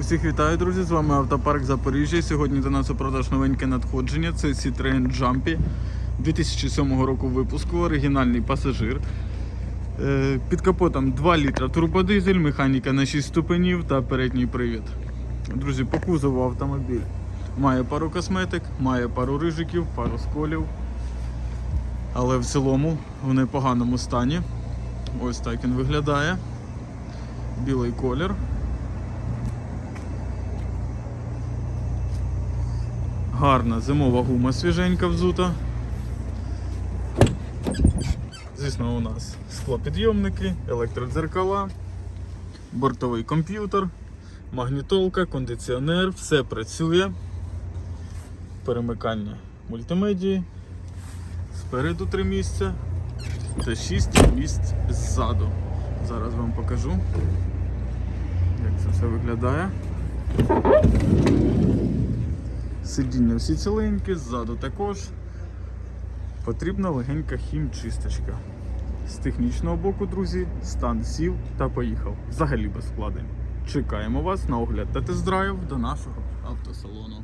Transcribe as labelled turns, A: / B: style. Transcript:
A: Усіх вітаю, друзі! З вами Автопарк Запоріжжя. Сьогодні до нас у продаж новеньке надходження. Це Citroen Jumpy 2007 року випуску, оригінальний пасажир. Е, Під капотом 2 літра турбодизель, механіка на 6 ступенів та передній привід. Друзі, по кузову автомобіль має пару косметик, має пару рижиків, пару сколів. Але в цілому в непоганому стані. Ось так він виглядає. Білий колір. Гарна зимова гума свіженька взута. Звісно, у нас склопідйомники, електродзеркала, бортовий комп'ютер, магнітолка, кондиціонер, все працює. Перемикання мультимедії. Спереду три місця та шість місць ззаду. Зараз вам покажу, як це все виглядає. Сидіння всі ціленькі, ззаду також. Потрібна легенька хімчисточка. З технічного боку, друзі, стан сів та поїхав. Взагалі без вкладень. Чекаємо вас на огляд та тест-драйв до нашого автосалону.